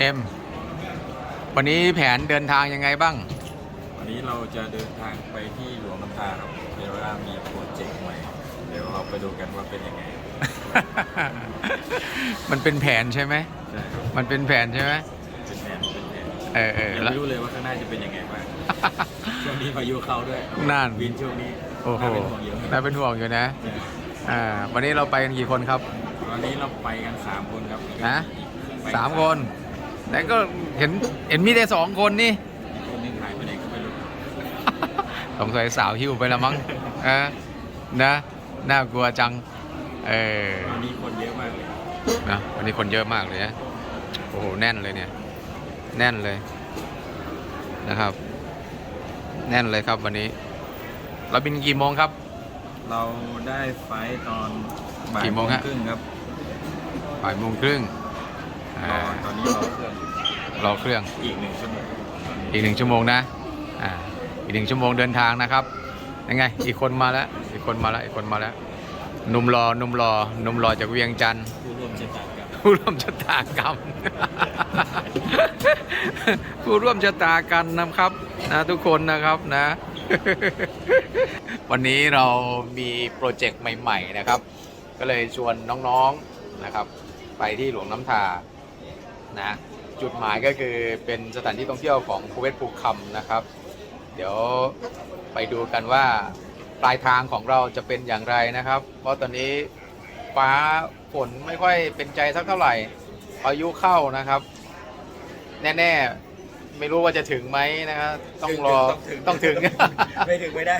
เอ็ม วันนี้แผนเดินทางยังไงบ้าง วันนี้เราจะเดินทางไปที่หลวงน้ำตาครับเดี๋ยวว่ามีโปรเจกต์ใหม่ เดี๋ยวเราไปดูกันว่าเป็นยังไง มันเป็นแผนใช่ไหม ใช่ครับมันเป็นแผนใช่ไหมเป็นแผนเป็นแผนเออเออยังแล้ว ไม่รู้เลยว่าข้างหน้าจะเป็นยังไงบ้าง ช่วงนี้พายุเข้าด้วยนั่น วินช่วงนี้โอ้โหน่าเป็นห่วงเยอะน่าเป็นห่วงอยู่นะ ใช่อ่า วันนี้เราไปกันกี่คนครับ วันนี้เราไปกันสามคนครับนะไปสามคน แต่ก็เห็นเห็นมีแต่สองคนนี่อีกคนหนึงหายไปไหนก็ไม่รู้สงสัยสาวหิวไปละมั้งเออนะน่ากลัวจังเออวันนี้คนเยอะมากเลยนะวันนี้คนเยอะมากเลยนะโอ้โหแน่นเลยเนี่ย แน่นเลยนะครับ แน่นเลยครับวันนี้ เราบินกี่โมงครับ เราได้ไฟล์ตอนบ่ายกี่โมงฮะครึ่งครับบ่ายโมงครึ่ง รอ่าอตอนนี้รอเครื่องรอเครื่องอีกหนึ่งชั่วโมงอีกหนึ่งชั่วโมงนะอ่าอีกหนึ่งชั่วโมงเดินทางนะครับยังไง อีกคนมาแล้วอีกคนมาแล้วอีกคนมาแล้วหนุ่มรอหนุ่มรอหนุ่มรอจากเวียงจันทร์ผู้ร่วมชะตากรรมผู้ร่วมชะตากรรมผู้ร่วมชะตากันนะครับนะทุกคนนะครับนะ วันนี้เรามีโปรเจกต์ใหม่ ๆนะครับ ก็เลยชวนน้องๆนะครับ ไปที่หลวงน้ำทา นะจุดหมายก็คือเป็นสถานที่ท่องเที่ยวของภูเวศภูคำนะครับ เดี๋ยวไปดูกันว่าปลายทางของเราจะเป็นอย่างไรนะครับ เพราะตอนนี้ฟ้าฝนไม่ค่อยเป็นใจสักเท่าไหร่พายุเข้านะครับ แน่ๆไม่รู้ว่าจะถึงไหมนะครับต้องรอต้องถึงไม่ถึงไม่ได้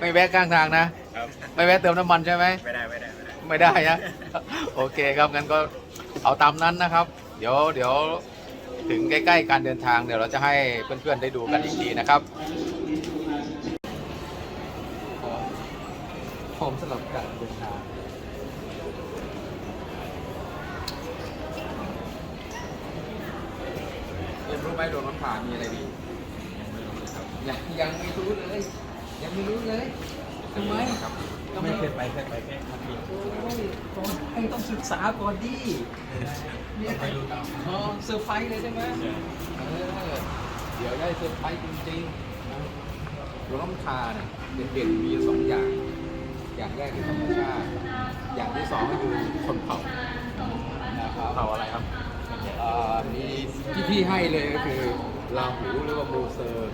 ไม่แวะข้างทางนะครับไม่แวะเติมน้ำมันใช่ไหมไม่ได้ไม่ได้ไม่ได้ไม่ได้นะโอเคครับงั้นก็เอาตามนั้นนะครับ เดี๋ยวเดี๋ยวถึงใกล้ๆการเดินทางเดี๋ยวเราจะให้เพื่อนๆได้ดูกันอีกทีนะครับพร้อมสำหรับการเดินทางเรียนรู้ไหมโดนน้ำผ่ามีอะไรดียังยังไม่รู้เลยยังไม่รู้เลยทำไมครับ ไม่เคยไปเคยไปแค่ครั้งเดียวโอ้ยก่อนไปต้องศึกษาก่อนดิเนี่ยไม่รู้ตามอ๋อเซอร์ไพรส์เลยใช่ไหมเออเดี๋ยวได้เซอร์ไพรส์จริงๆนะหลวงน้ำชาเนี่ยเด่นๆมีอยู่สองอย่าง อย่างแรกคือธรรมชาติ อย่างที่สองก็คือคนเผ่านะครับเผาอะไรครับเอ่อมีที่พี่ให้เลยก็คือลาหูหรือว่าโมเซอร์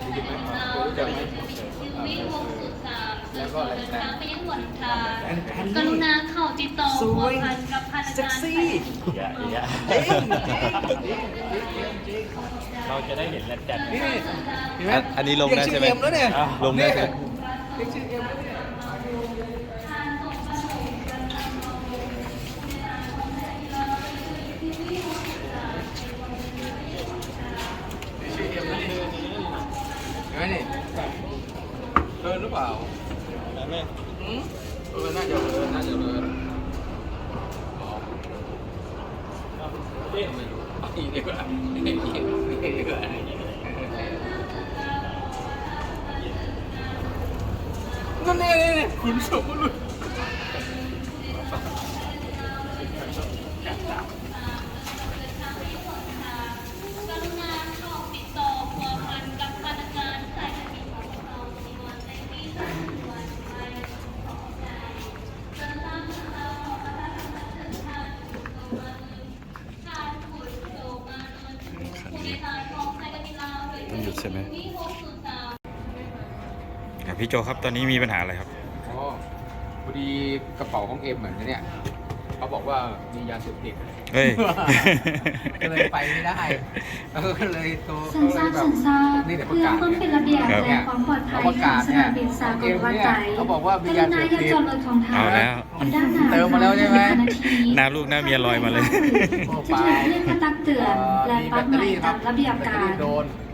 ได้ยินไหมเคยรู้จักไหมอ่าโมเซอร์ แล้วก็อะไรนะไปยังหมดค่ะแอนแอนกรุนี่ณาเข้าติดต่อสพัววยพันกับพนักเซ็กงานซี่อย่าอย่าจริงจริงจริงจริงจริงเราจะได้เห็นแลนจันทร์นี่เห็นไหมอันนี้ลงได้ใช่ไหมเรียกชื่อเอ็มแล้วเนี่ยอ้าวลงได้ใช่ไหมเรียกชื่อเอ็มแล้วเนี่ยเรียกชื่อเอ็มแล้วเนี่ยเห็นไหมนี่เกินหรือเปล่า ไม่ อืม เออน่าจะเลยน่าจะเกินอ๋อไม่รู้อีกดีกว่าอีกดีกว่าอีกดีกว่านั่นนี่นี่คุณสมบุ พี่โจครับตอนนี้มีปัญหาอะไรครับอ๋อพอดีกระเป๋าของเอ็มเหมือนเนี่ยเขาบอกว่ามียาเสพติดเฮ้ยก็เลยไปไม่ได้เออก็เลยโทรสัญชาติสัญชาตินี่เดี๋ยวปเพื่ระอกาศความเป็นระเบียบครับและความปลอดภัยเขาประกาศสเนี่นายมบินสากลวัดเนี่ยใจเขาบอกว่ามีกยารุเสณาพอย่าติดจอดรถของท้าเอาแล้วด้านหน้าเติมมาแล้วใช่ไหมนาทีหน้าลูกหน้าเมียลอยมาเลยโอ้จะเปล่าถูกเรียกมาตักเตือนและมีปรัแบบตใหเตอม่รี่ครัตาบมระเบียบแบตเตอการ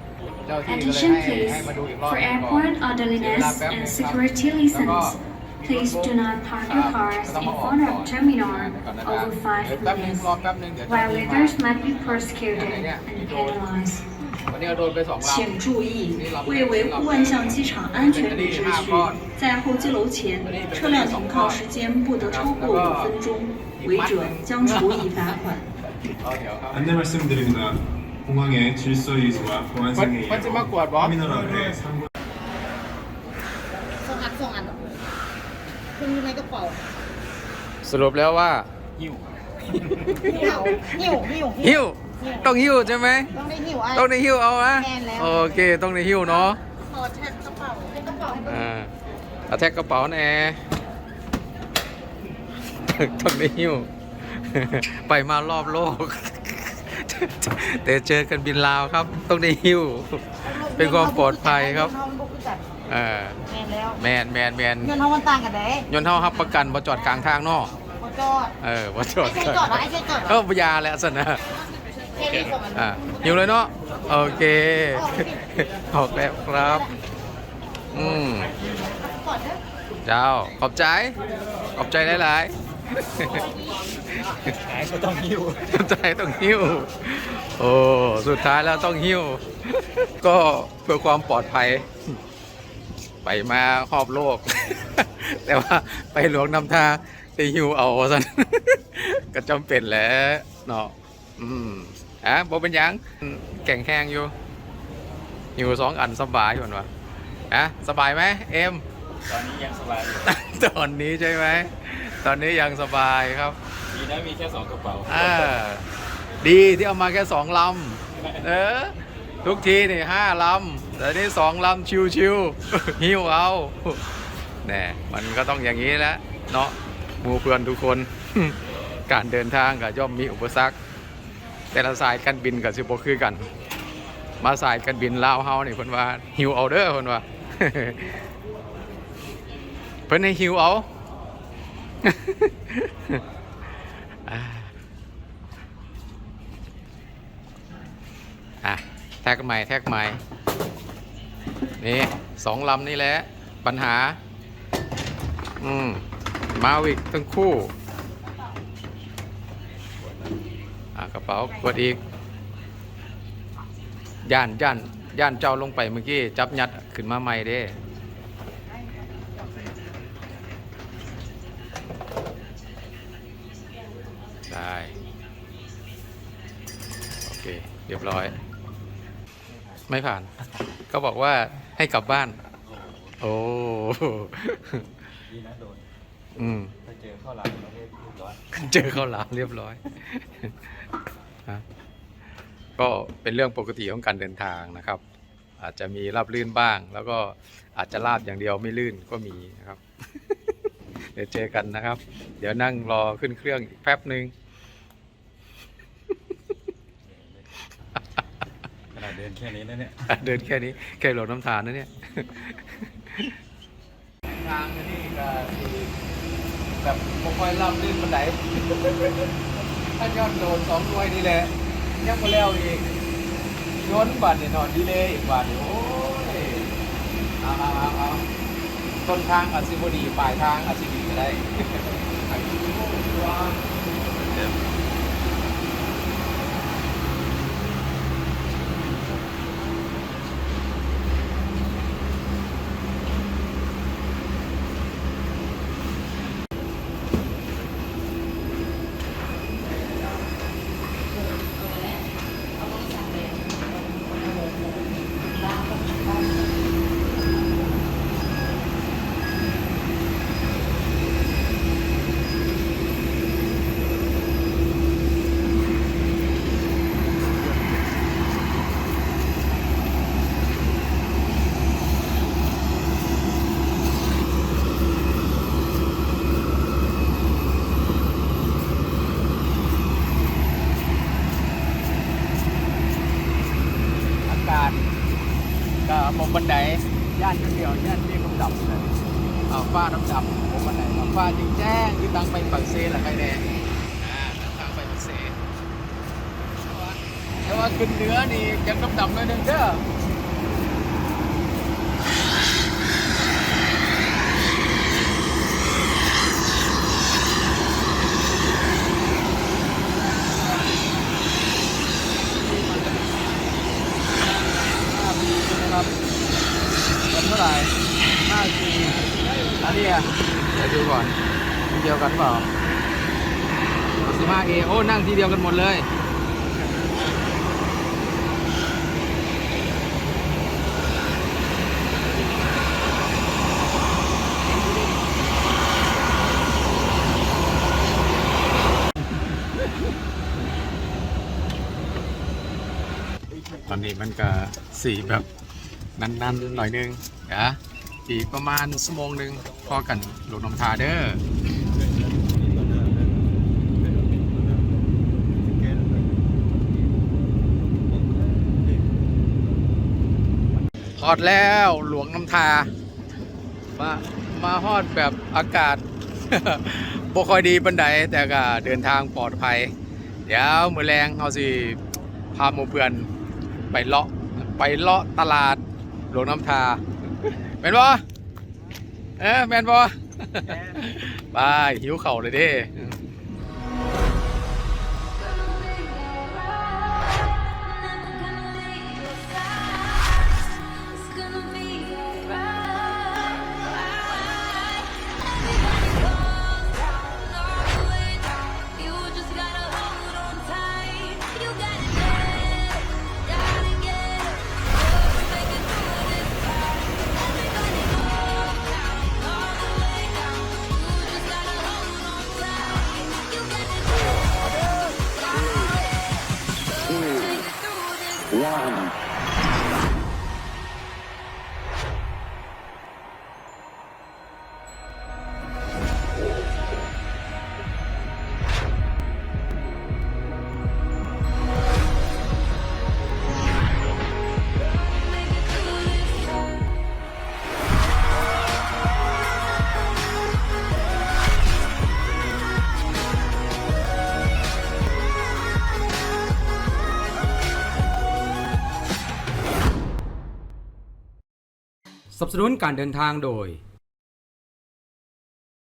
Attention please. For airport orderliness and security reasons, please do not park your cars in front of terminal over 5 minutes. Violators might be persecuted and penalized. 请注意，为维护万象机场安全与秩序，在候机楼前车辆停靠时间不得超过五分钟，违者将处以罚款。 เอาเดี๋ยวครับ 안내 말씀드립니다. 공항의 질서 유지와 보안상에 번- 번째 맞고 와봐. 터미널 앞에 상부 ส่งอันส่งอันคุณอยู่ในกระเป๋า สรุปแล้วว่า หิ้ว หิวหิวหิว หิ้วต้องหิ้วใช่ไหม ต้องได้หิวไอ้ ต้องในหิ้วเอาอะ แม่นแล้ว โอเคต้องในหิ้วเนาะ ขอแท็กกระเป๋าในกระเป๋า อ่าเอาแท็กกระเป๋าแน่ ต้องในหิ้ว ไปมารอบโลก แต่เจอกันบินลาวครับ ต้องได้หิ้ว เป็นความปลอดภัยครับเงินเฮามันบุกจัดเออแม่นแล้วแมนแมนแมนเงินเฮามันต่างกันเด้ยนต์เท่ารับประกันบ่จอดกลางทางเนอกบ่จอด เออบ่จอดไอ้ใช่จอดเหรอไอ้ใช่จอดเหรอเออพยาแหล้วสนะแค่นี้ส่งอันอะหิวเลยเนาะ โอเคออกแล้วครับ อืม ก่อนเด้อ เจ้า ขอบใจ ขอบใจหลาย ขายก็ต้องหิ้วๆขอบใจต้องหิ้ว โอ้ สุดท้ายแล้วต้องหิ้ว ก็เพื่อความปลอดภัย ไปมาครอบโลก แต่ว่าไปหลวงนำทางไปหิ้วเอาสันก็จำเป็นแหล้วเนาะ อืมอะบ่เป็นหยังแก่งแห้งอยู่หิวสองอันสบายอยู่วะอะสบายไหมเอ็มตอนนี้ยังสบายอยู่ ตอนนี้ใช่ไหม ตอนนี้ยังสบายครับดีนะมีแค่สองกระเป๋าอ่าดีที่เอามาแค่สองลำเออทุกทีนี่ห้าลำแต่นี่สองลำชิวๆหิ้วเอาแน่มันก็ต้องอย่างนี้แหละเนาะหมู่เพื่อนทุกคน การเดินทางก็ย่อมมีอุปสรรค แต่ละสายการบินกับสิบคือกัน มาสายการบินลาวเฮานี่เพิ่นว่าหิวเอาเด้อเพิ่นว่าเพิ่นให้หิวเอา อะแท็กใหม่แท็กใหม่ นี่สองลำนี่แหละ ปัญหา อืม มาวิกทั้งคู่อกระเป๋ากดอีก ย่านย่านย่านเจ้าลงไปเมื่อกี้ จับยัดขึ้นมาใหม่เด้ได้ โอเค เรีย บร้อย ไม่ผ่าน ก็บอกว่าให้กลับบ้าน โอ้ดีนะโดนอืมถ้าเจอข้าวหลามเราเรียบร้อยเจอข้าวหลามเรียบร้อยฮะก็เป็นเรื่องปกติของการเดินทางนะครับ อาจจะมีราบลื่นบ้าง แล้วก็อาจจะลาบอย่างเดียวไม่ลื่นก็มีนะครับ เดี๋ยวเจอกันนะครับ เดี๋ยวนั่งรอขึ้นเครื่องอีกแป๊บหนึ่ง ขนาด เดินแค่นี้นะเนี่ยอะเดินแค่นี้แค่หลงน้ำทานนะเนี่ยทางนี่ก็แบบบ่ค่อยราบลื่นปันไดถ้าย้อนโดนสองหน่วยนี่แหละยังมาแล้วอีกย้อนบาดเนี่ยนอนดีเลยอีกบาดเนี่ยโอ้ยเอาเอาเอาเอาต้นทางอาจสิบดีปลายทางอาจสิดีก็ได้อากาศก็ผมบันไดย่านเดียวย่านที่ผมดับเลยเอาฟ้าน้ำดับผมบันไดเอาฟ้าจริงแจ้งคือตังไปปักเซแหละใครแน่อ่าทางไปปักเซแต่ว่า ขึ้นเนื้อนี่ยังน้ำดับหน่อยนึงเด้อห้าปีใช่ไหรับเป็นเท่าไหร่ห้าปีอันนี้อะเดี๋ยวดูก่อนเดียวกันเปล่าดูสิ 15A โอ้ นั่งทีเดียวกันหมดเลย ต อนนี้มันก็สีแบบนันๆหน่อยนึงนะอีกประมาณชั่วโมงหนึ่งพอกันหลวงน้ำทาเด้อฮอดแล้วหลวงน้ำทา มามาฮอดแบบอากาศบ่ค่อยดีปันใดแต่ก็เดินทางปลอดภัย เดี๋ยวมือแรงเอาสิพาหมู่เพื่อน ไปเลาะไปเลาะตลาดหลวงน้ำทาแม่นบ่เอ๊ะแม่นบ่ไปหิวเข่าวเลยเด้ นุนการเดินทางโดย